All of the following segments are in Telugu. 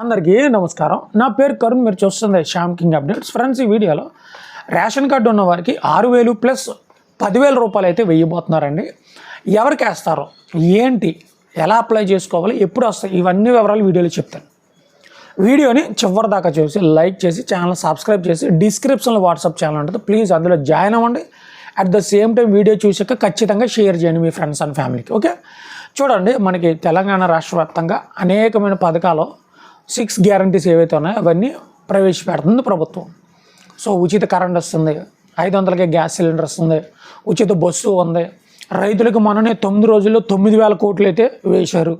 అందరికీ నమస్కారం. నా పేరు కరుణ్ మీరు చూస్తుంది శ్యామ్ కింగ్ అప్డేట్స్. ఫ్రెండ్స్ ఈ వీడియోలో రేషన్ కార్డు ఉన్న వారికి ఆరు వేలు ప్లస్ పదివేల రూపాయలు అయితే వెయ్యబోతున్నారండి ఎవరికి వేస్తారు ఏంటి? ఎలా అప్లై చేసుకోవాలి? ఎప్పుడు వస్తాయి? ఇవన్నీ వివరాలు వీడియోలో చెప్తాను. వీడియోని చివరి దాకా చూసి లైక్ చేసి ఛానల్ సబ్స్క్రైబ్ చేసి డిస్క్రిప్షన్లో వాట్సాప్ ఛానల్ ఉంటుంది. ప్లీజ్ అందులో జాయిన్ అవ్వండి. At the same time video చూసాక ఖచ్చితంగా షేర్ చేయండి మీ ఫ్రెండ్స్ అండ్ ఫ్యామిలీకి ఓకే? చూడండి మనకి తెలంగాణ రాష్ట్ర వ్యాప్తంగా అనేకమైన పథకాలు సిక్స్ గ్యారంటీస్ ఏవైతే ఉన్నాయో అవన్నీ ప్రవేశపెడుతుంది ప్రభుత్వం. సో ఉచిత కరెంట్ వస్తుంది ఐదు వందలకే గ్యాస్ సిలిండర్ వస్తుంది ఉచిత బస్సు ఉంది. రైతులకు మననే తొమ్మిది రోజుల్లో తొమ్మిది వేల కోట్లు అయితే వేశారు.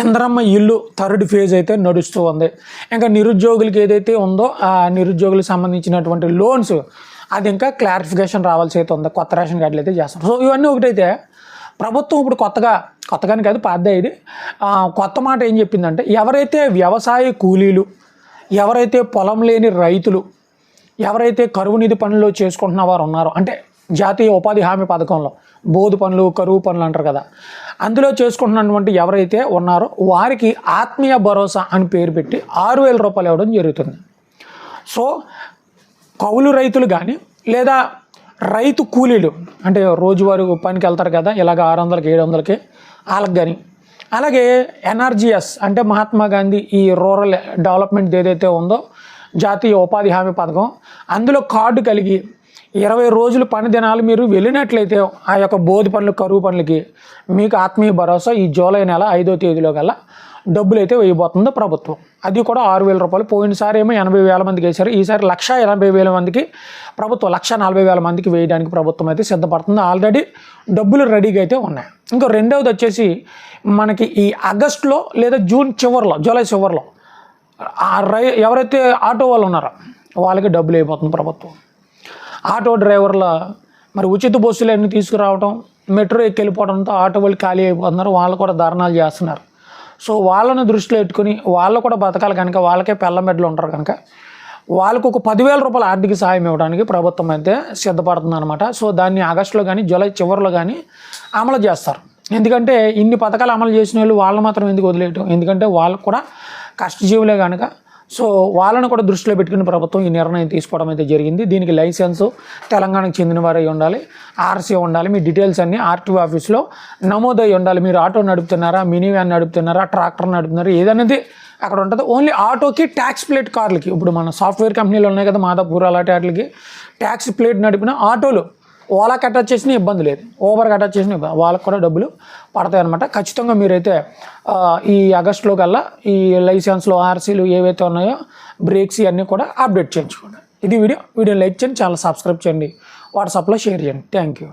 ఇంద్రమ్మ ఇల్లు థర్డ్ ఫేజ్ అయితే నడుస్తూ ఉంది. ఇంకా నిరుద్యోగులకి ఏదైతే ఉందో ఆ నిరుద్యోగులకు సంబంధించినటువంటి లోన్స్ అది ఇంకా క్లారిఫికేషన్ రావాల్సి అయితే ఉంది. కొత్త రేషన్ కార్డులు అయితే చేస్తారు సో ఇవన్నీ ఒకటైతే ప్రభుత్వం ఇప్పుడు కొత్తగా కొత్తగాని కాదు పాత ఇది. కొత్త మాట ఏం చెప్పిందంటే ఎవరైతే వ్యవసాయ కూలీలు ఎవరైతే పొలం లేని రైతులు ఎవరైతే కరువు నిధి పనులు చేసుకుంటున్న వారు ఉన్నారో అంటే జాతీయ ఉపాధి హామీ పథకంలో బోధు పనులు కరువు పనులు అంటారు కదా అందులో చేసుకుంటున్నటువంటి ఎవరైతే ఉన్నారో వారికి ఆత్మీయ భరోసా అని పేరు పెట్టి ఆరు వేల రూపాయలు ఇవ్వడం జరుగుతుంది. సో కౌలు రైతులు కానీ లేదా రైతు కూలీలు అంటే రోజువారీ పనికి వెళ్తారు కదా ఇలాగ ఆరు వందలకి ఏడు వందలకి వాళ్ళకి కానీ అలాగే ఎన్ఆర్జిఎస్ అంటే మహాత్మా గాంధీ ఈ రూరల్ డెవలప్మెంట్ ఏదైతే ఉందో జాతీయ ఉపాధి హామీ పథకం అందులో కార్డు కలిగి ఇరవై రోజులు పని దినాలు మీరు వెళ్ళినట్లయితే ఆ యొక్క బోధి పనులు కరువు పనులకి మీకు ఆత్మీయ భరోసా ఈ జూలై నెల ఐదో తేదీలో కల్లా డబ్బులు అయితే వేయబోతుందో ప్రభుత్వం. అది కూడా ఆరు వేల రూపాయలు. పోయినసారి ఏమో ఎనభై వేల మందికి వేశారు. ఈసారి లక్ష ఎనభై వేల మందికి ప్రభుత్వం లక్ష నలభై వేల మందికి వేయడానికి ప్రభుత్వం అయితే సిద్ధపడుతుంది. ఆల్రెడీ డబ్బులు రెడీగా అయితే ఉన్నాయి. ఇంకా రెండవది వచ్చేసి మనకి ఈ ఆగస్టులో లేదా జూన్ చివరిలో జూలై చివరిలో రై ఎవరైతే ఆటో వాళ్ళు ఉన్నారో వాళ్ళకి డబ్బులు అయిపోతుంది ప్రభుత్వం. ఆటో డ్రైవర్ల మరి ఉచిత బస్సులు అన్నీ తీసుకురావడం మెట్రో ఎక్కి వెళ్ళిపోవడంతో ఆటో వాళ్ళు ఖాళీ అయిపోతున్నారు. వాళ్ళు కూడా ధర్నాలు చేస్తున్నారు. సో వాళ్ళను దృష్టిలో పెట్టుకుని వాళ్ళు కూడా బతకాలి కనుక వాళ్ళకే పెళ్ళ మెడ్లు ఉంటారు కనుక వాళ్ళకు ఒక పదివేల రూపాయల ఆర్థిక సహాయం ఇవ్వడానికి ప్రభుత్వం అయితే సిద్ధపడుతుంది అనమాట సో దాన్ని ఆగస్టులో కానీ జూలై చివరిలో కానీ అమలు చేస్తారు. ఎందుకంటే ఇన్ని పథకాలు అమలు చేసిన వాళ్ళు వాళ్ళు మాత్రం ఎందుకు వదిలేయటం? ఎందుకంటే వాళ్ళకు కూడా కష్టజీవులే కనుక సో వాళ్ళను కూడా దృష్టిలో పెట్టుకుని ప్రభుత్వం ఈ నిర్ణయం తీసుకోవడం అయితే జరిగింది. దీనికి లైసెన్స్ తెలంగాణకు చెందిన వారై ఉండాలి. ఆర్సీ ఉండాలి. మీ డీటెయిల్స్ అన్ని ఆర్టీఓ ఆఫీస్లో నమోదై ఉండాలి. మీరు ఆటో నడుపుతున్నారా మినీ వ్యాన్ నడుపుతున్నారా ట్రాక్టర్ నడుపుతున్నారా ఏదనేది అక్కడ ఉంటుంది. ఓన్లీ ఆటోకి ట్యాక్స్ ప్లేట్ కార్లకి. ఇప్పుడు మన సాఫ్ట్వేర్ కంపెనీలు ఉన్నాయి కదా మాదాపూర్ అలాంటి వాటికి. ట్యాక్స్ ప్లేట్ నడిపిన ఆటోలు. ఓలా అటాచ్ చేసిన ఇబ్బంది లేదు. ఓవర్ అటాచ్ చేసిన ఇబ్బంది. వాళ్ళకి కూడా డబ్బులు పడతాయి అనమాట ఖచ్చితంగా మీరైతే ఈ ఆగస్టులో కల్లా ఈ లైసెన్స్లు ఆర్సీలు ఏవైతే ఉన్నాయో బ్రేక్స్ ఇవన్నీ కూడా అప్డేట్ చేయించుకోండి. ఇది వీడియో. వీడియో లైక్ చేయండి ఛానల్ సబ్స్క్రైబ్ చేయండి. వాట్సాప్లో షేర్ చేయండి. Thank you